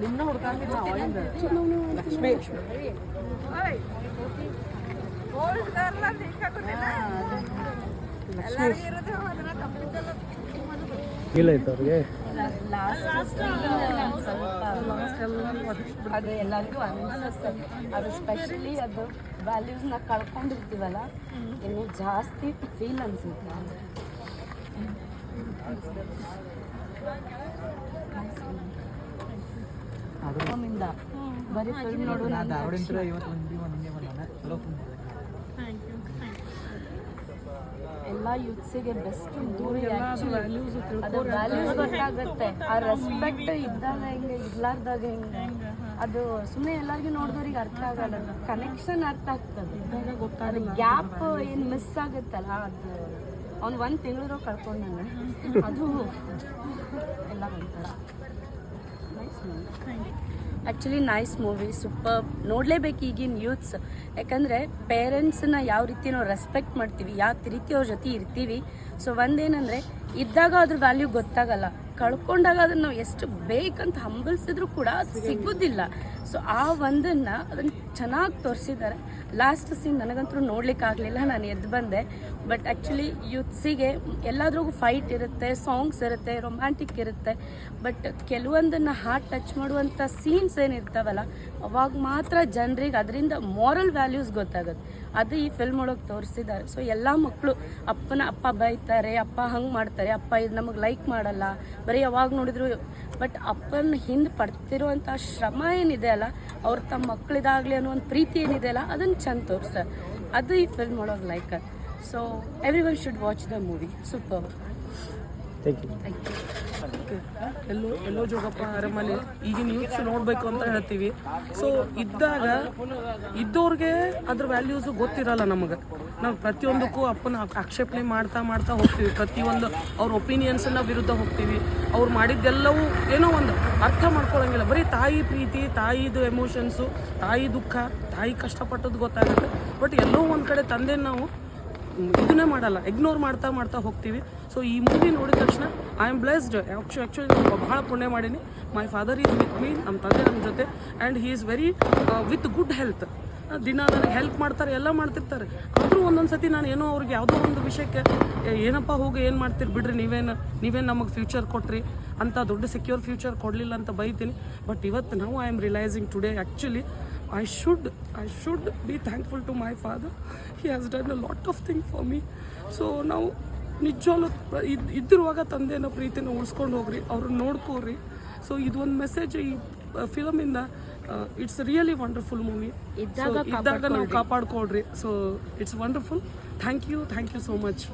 ನಿನ್ನ ಹುಡ್ಕಾಕಿದ್ನ ಅವಾಗಿಂದ ಲಕ್ಷ್ಮಿ ಇಲ್ಲ ಲಾಸ್ಟ್ ಅವ್ರಿಗೆ ಅದು ಎಲ್ಲರಿಗೂ ಅನಿಸುತ್ತೆ ಅದು ಸ್ಪೆಷಲಿ ಅದು ವ್ಯಾಲ್ಯೂಸ್ನ ಕಳ್ಕೊಂಡಿರ್ತೀವಲ್ಲ ಇನ್ನು ಜಾಸ್ತಿ ಫೀಲ್ ಅನಿಸುತ್ತೆ ಫಿಲ್ಮಿಂದ ಬರೀ ಫಿಲ್ಮ್ ನೋಡು ಎಲ್ಲ ಯೂತ್ಸಿಗೆ ಬೆಸ್ಟ್ ಮೂವಿ ಅದು ವ್ಯಾಲ್ಯೂಸ್ ಗೊತ್ತಾಗುತ್ತೆ. ಆ ರೆಸ್ಪೆಕ್ಟ್ ಇದ್ದಾಗ ಹೆಂಗೆ ಇರ್ಲಾರ್ದಾಗ ಹೆಂಗೆ? ಅದು ಸುಮ್ಮನೆ ಎಲ್ಲರಿಗೂ ನೋಡಿದವ್ರಿಗೆ ಅರ್ಥ ಆಗಲ್ಲ. ಕನೆಕ್ಷನ್ ಅರ್ಥ ಆಗ್ತದೆ. ಅದು ಗ್ಯಾಪ್ ಏನು ಮಿಸ್ ಆಗುತ್ತಲ್ಲ ಅದು ಅವ್ನು ಒಂದು ತಿಂಗಳು ಕಳ್ಕೊಂಡಾನೆ ಅದು ಎಲ್ಲ ಒಂಥರ ಆ್ಯಕ್ಚುಲಿ ನೈಸ್ ಮೂವಿ ಸೂಪರ್ ನೋಡಲೇಬೇಕು ಈಗಿನ ಯೂತ್ಸ್ ಯಾಕಂದರೆ ಪೇರೆಂಟ್ಸನ್ನ ಯಾವ ರೀತಿ ನಾವು ರೆಸ್ಪೆಕ್ಟ್ ಮಾಡ್ತೀವಿ. ಯಾವ ರೀತಿ ಅವ್ರ ಜೊತೆ ಇರ್ತೀವಿ? ಸೊ ಒಂದೇನಂದರೆ ಇದ್ದಾಗ ಅದ್ರ ವ್ಯಾಲ್ಯೂ ಗೊತ್ತಾಗಲ್ಲ. ಕಳ್ಕೊಂಡಾಗ ಅದನ್ನು ನಾವು ಎಷ್ಟು ಬೇಕಂತ ಹಂಬಲಿಸಿದ್ರು ಕೂಡ ಅದು ಸಿಗೋದಿಲ್ಲ. ಸೊ ಆ ಒಂದನ್ನು ಅದನ್ನು ಚೆನ್ನಾಗಿ ತೋರಿಸಿದ್ದಾರೆ. ಲಾಸ್ಟ್ ಸೀನ್ ನನಗಂತೂ ನೋಡ್ಲಿಕ್ಕೆ ಆಗಲಿಲ್ಲ, ನಾನು ಎದ್ದು ಬಂದೆ. ಬಟ್ ಆ್ಯಕ್ಚುಲಿ ಯೂತ್ಸಿಗೆ ಎಲ್ಲಾದ್ರೂ ಫೈಟ್ ಇರುತ್ತೆ ಸಾಂಗ್ಸ್ ಇರುತ್ತೆ ರೊಮ್ಯಾಂಟಿಕ್ ಇರುತ್ತೆ. ಬಟ್ ಕೆಲವೊಂದನ್ನು ಹಾರ್ಟ್ ಟಚ್ ಮಾಡುವಂಥ ಸೀನ್ಸ್ ಏನಿರ್ತಾವಲ್ಲ, ಅವಾಗ ಮಾತ್ರ ಜನರಿಗೆ ಅದರಿಂದ ಮಾರಲ್ ವ್ಯಾಲ್ಯೂಸ್ ಗೊತ್ತಾಗುತ್ತೆ. ಅದು ಈ ಫಿಲ್ಮ್ ಒಳಗೆ ತೋರಿಸಿದ್ದಾರೆ. ಸೊ ಎಲ್ಲ ಮಕ್ಕಳು ಅಪ್ಪನ ಅಪ್ಪ ಬೈತಾರೆ, ಅಪ್ಪ ಹಂಗೆ ಮಾಡ್ತಾರೆ, ಅಪ್ಪ ಇದು ನಮಗೆ ಲೈಕ್ ಮಾಡಲ್ಲ ಬರೀ ಯಾವಾಗ ನೋಡಿದ್ರು ಬಟ್ ಅಪ್ಪನ ಹಿಂದೆ ಪಡ್ತಿರುವಂಥ ಶ್ರಮ ಏನಿದೆ ಅಲ್ಲ, ಅವ್ರ ತಮ್ಮ ಮಕ್ಕಳಿದಾಗಲಿ ಅನ್ನೋ ಒಂದು ಪ್ರೀತಿ ಏನಿದೆ ಅಲ್ಲ ಅದನ್ನು ಚಂದ ತೋರಿಸ್ತಾರೆ ಅದು ಈ ಫಿಲ್ಮ್ ಒಳಗೆ like so everyone should watch the movie super thank you ಎಲ್ಲೋ ಎಲ್ಲೋ ಜೋಗಪ್ಪ ಅರಮನೆ ಈಗಿನ ಯೂತ್ಸ್ ನೋಡಬೇಕು ಅಂತ ಹೇಳ್ತೀವಿ. ಸೊ ಇದ್ದಾಗ ಇದ್ದವ್ರಿಗೆ ಅದ್ರ ವ್ಯಾಲ್ಯೂಸು ಗೊತ್ತಿರಲ್ಲ ನಮಗೆ. ನಾವು ಪ್ರತಿಯೊಂದಕ್ಕೂ ಅಪ್ಪನ ಆಕ್- ಆಕ್ಷೇಪಣೆ ಮಾಡ್ತಾ ಮಾಡ್ತಾ ಹೋಗ್ತೀವಿ. ಪ್ರತಿಯೊಂದು ಅವ್ರ ಒಪಿನಿಯನ್ಸನ್ನ ವಿರುದ್ಧ ಹೋಗ್ತೀವಿ. ಅವ್ರು ಮಾಡಿದ್ದೆಲ್ಲವೂ ಏನೋ ಒಂದು ಅರ್ಥ ಮಾಡ್ಕೊಳಂಗಿಲ್ಲ. ಬರೀ ತಾಯಿ ಪ್ರೀತಿ, ತಾಯಿದು ಎಮೋಷನ್ಸು ತಾಯಿ ದುಃಖ, ತಾಯಿ ಕಷ್ಟಪಟ್ಟದ್ದು ಗೊತ್ತಾಗುತ್ತೆ. ಬಟ್ ಎಲ್ಲೋ ಒಂದು ಕಡೆ ತಂದೆ ನಾವು ಇದನ್ನೇ ಮಾಡಲ್ಲ ಇಗ್ನೋರ್ ಮಾಡ್ತಾ ಮಾಡ್ತಾ ಹೋಗ್ತೀವಿ. ಸೊ ಈ ಮೂವಿ ನೋಡಿದ ತಕ್ಷಣ ಐ ಆಮ್ ಬ್ಲೆಸ್ಡ್ ಆ್ಯಕ್ಚುಲಿ ನಾನು ಭಾಳ ಪುಣ್ಯ ಮಾಡೀನಿ. My father is with me ನಮ್ಮ ತಂದೆ ನಮ್ಮ ಜೊತೆ. And he is very with good health ದಿನ ನನಗೆ ಹೆಲ್ಪ್ ಮಾಡ್ತಾರೆ, ಎಲ್ಲ ಮಾಡ್ತಿರ್ತಾರೆ. ಆದರೂ ಒಂದೊಂದು ಸತಿ ನಾನು ಏನೋ ಅವ್ರಿಗೆ ಯಾವುದೋ ಒಂದು ವಿಷಯಕ್ಕೆ ಏನಪ್ಪ ಹೋಗಿ, ಏನು ಮಾಡ್ತೀರಿ? ಬಿಡ್ರಿ, ನೀವೇನು ನೀವೇನು ನಮಗೆ ಫ್ಯೂಚರ್ ಕೊಟ್ರಿ? ಅಂತ ದೊಡ್ಡ ಸೆಕ್ಯೂರ್ ಫ್ಯೂಚರ್ ಕೊಡಲಿಲ್ಲ ಅಂತ ಬೈತೀನಿ. ಬಟ್ ಇವತ್ತು ನಾವು I am realising today actually I should I should be thankful to my father. He has done a lot of thing for me. So ನಾವು ನಿಜವಾಗ್ಲೂ ಇದು ಇದ್ದಿರುವಾಗ ತಂದೆನ ಪ್ರೀತಿನ ಉಳಿಸ್ಕೊಂಡು ಹೋಗ್ರಿ ಅವ್ರನ್ನ ನೋಡ್ಕೋರಿ ಸೊ ಇದು ಒಂದು ಮೆಸೇಜ್ ಈ ಫಿಲಮಿಂದ ಇಟ್ಸ್ ರಿಯಲಿ ವಂಡರ್ಫುಲ್ ಮೂವಿ ಇದ್ದಾಗ ನಾವು ಕಾಪಾಡ್ಕೊಳ್ರಿ. So it's wonderful thank you thank you so much